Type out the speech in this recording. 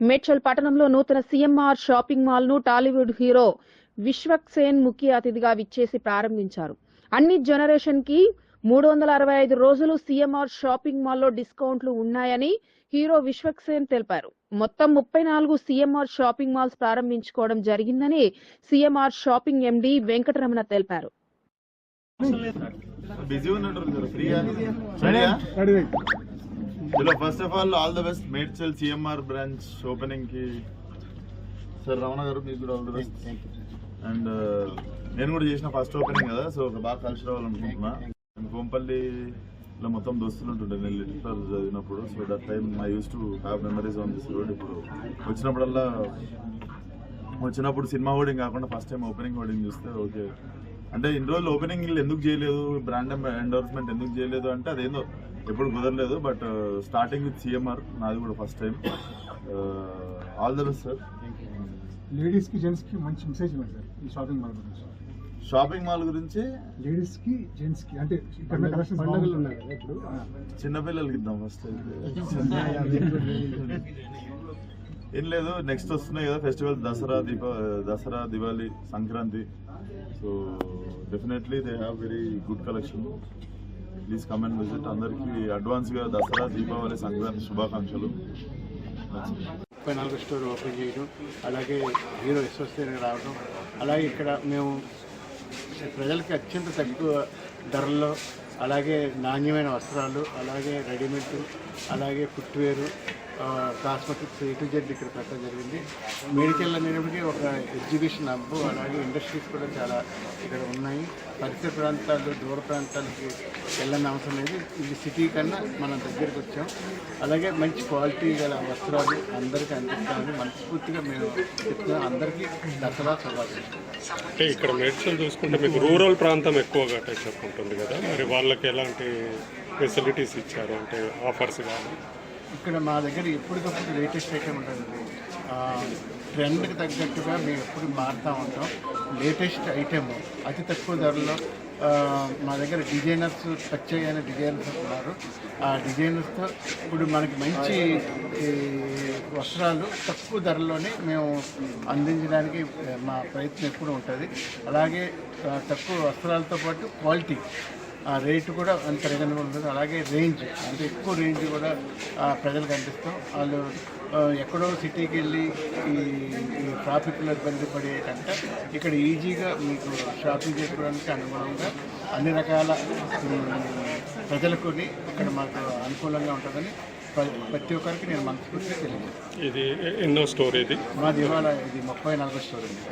మేడ్చల్ పట్టణంలో నూతన CMR shopping మాల్ను టాలీవుడ్ హీరో విశ్వక్ సేన్ ముఖ్య అతిథిగా విచ్చేసి ప్రారంభించారు. అన్ని జనరేషన్కి మూడు వందల అరవై ఐదు రోజులు సీఎంఆర్ షాపింగ్ మాల్లో డిస్కౌంట్లు ఉన్నాయని హీరో విశ్వక్ సేన్ తెలిపారు. మొత్తం ముప్పై నాలుగు సీఎంఆర్ షాపింగ్ మాల్స్ ప్రారంభించుకోవడం జరిగిందని సీఎంఆర్ షాపింగ్ ఎండీ వెంకటరమణ తెలిపారు. బిజీ ఉన్నట్టు ఫ్రీగా hello first of all all the best Medchal CMR branch ఓపెనింగ్కి. Sir Ramana garu మీకు కూడా ఆల్ ద బెస్ట్ అండ్ నేను కూడా చేసిన ఫస్ట్ ఓపెనింగ్ కదా సో బాగా కలిసి రావాలనుకుంటున్నా అండ్ కోంపల్లిలో మొత్తం దోస్తులు ఉంటుండే నేను లిటర్ చదివినప్పుడు. So that time I use to have memories on this road ఇప్పుడు వచ్చినప్పుడల్లా వచ్చినప్పుడు సినిమా హోర్డింగ్ కాకుండా ఫస్ట్ టైం ఓపెనింగ్ హోర్డింగ్ చూస్తే ఓకే అంటే ఇన్ని రోజులు ఓపెనింగ్ ఎందుకు చేయలేదు? బ్రాండ్ ఎండోర్స్మెంట్ ఎందుకు చేయలేదు అంటే అదేందో ఎప్పుడు కుదరలేదు బట్ స్టార్టింగ్ విత్ సిఎంఆర్ నాది కూడా first time all the best sir లేడీస్కి జెంట్స్కి మంచి మెసేజ్ ఇవ్వండి సార్ ఈ షాపింగ్ మాల్ గురించి. షాపింగ్ మాల్ గురించి? లేడీస్కి జెంట్స్కి అంటే ఇక్కడ కలెక్షన్ పండుగలు ఉన్నాయి చిన్నపిల్లలకి ఇద్దాం ఫస్ట్ ఏం లేదు నెక్స్ట్ వస్తున్నాయి కదా festival Dasara Deepa Dasara Diwali Sankranti. So definitely they have very good collection please come and visit అందరికీ అడ్వాన్స్గా దసరా దీపావళి సంక్రాంతి శుభాకాంక్షలు. ముప్పై నాలుగు స్టోర్ ఓపెన్ చేయడం అలాగే హీరో ఎస్వస్తి రావడం అలాగే ఇక్కడ మేము ప్రజలకి అత్యంత తక్కువ ధరల్లో అలాగే నాణ్యమైన వస్త్రాలు అలాగే రెడీమేడ్ అలాగే footwear cosmetics A to Z ఇక్కడ పెట్టడం జరిగింది. మెడికల్ అనేప్పటికీ ఒక ఎగ్జిబిషన్ హబ్ అలాగే ఇండస్ట్రీస్ కూడా చాలా ఇక్కడ ఉన్నాయి. పరిసర ప్రాంతాలు దూర ప్రాంతాలకి వెళ్ళని అవసరం లేదు. ఇది సిటీ కన్నా మనం దగ్గరికి వచ్చాం. అలాగే మంచి క్వాలిటీ గల వస్త్రాలు అందరికీ అందిస్తామని మనస్ఫూర్తిగా మేము చెప్తున్నాం. అందరికీ దసరా శుభాకాంక్షలు అంటే ఇక్కడ మెడిసిన్ చూసుకుంటే మీకు రూరల్ ప్రాంతం ఎక్కువగా టచ్ అప్ ఉంటుంది కదా. మరి వాళ్ళకి ఎలాంటి ఫెసిలిటీస్ ఇచ్చారు? అంటే ఆఫర్స్ కానీ ఇక్కడ మా దగ్గర ఎప్పటికప్పుడు లేటెస్ట్ ఐటమ్ ఉంటుంది. ట్రెండ్కి తగ్గట్టుగా మేము ఎప్పుడు మారుతూ ఉంటాం. లేటెస్ట్ ఐటెము అతి తక్కువ ధరలో మా దగ్గర డిజైనర్స్ టచ్ అయిన డిజైనర్స్ ఉన్నారు. ఆ డిజైనర్స్తో ఇప్పుడు మనకి మంచి వస్త్రాలు తక్కువ ధరలోనే మేము అందించడానికి మా ప్రయత్నం ఎప్పుడు ఉంటుంది. అలాగే తక్కువ వస్త్రాలతో పాటు క్వాలిటీ. ఆ రేటు కూడా అంత రీజనబుల్ ఉంటుంది అలాగే రేంజ్ అంటే ఎక్కువ రేంజ్ కూడా ఆ, ప్రజలకు అందిస్తాం. వాళ్ళు ఎక్కడో సిటీకి వెళ్ళి ఈ ట్రాఫిక్లో ఇబ్బంది పడేటంటే ఇక్కడ ఈజీగా మీకు షాపింగ్ చేసుకోవడానికి అనుగుణంగా అన్ని రకాల ప్రజలకు ఇక్కడ మాకు అనుకూలంగా ఉంటుందని ప్ర- ప్రతి ఒక్కరికి నేను మనస్ఫూర్తిగా తెలియజేస్తాను. ఇది ఎన్నో స్టోర్ ఇది? మాది ఇవాళ ఇది ముప్పై నాలుగో స్టోర్ అండి.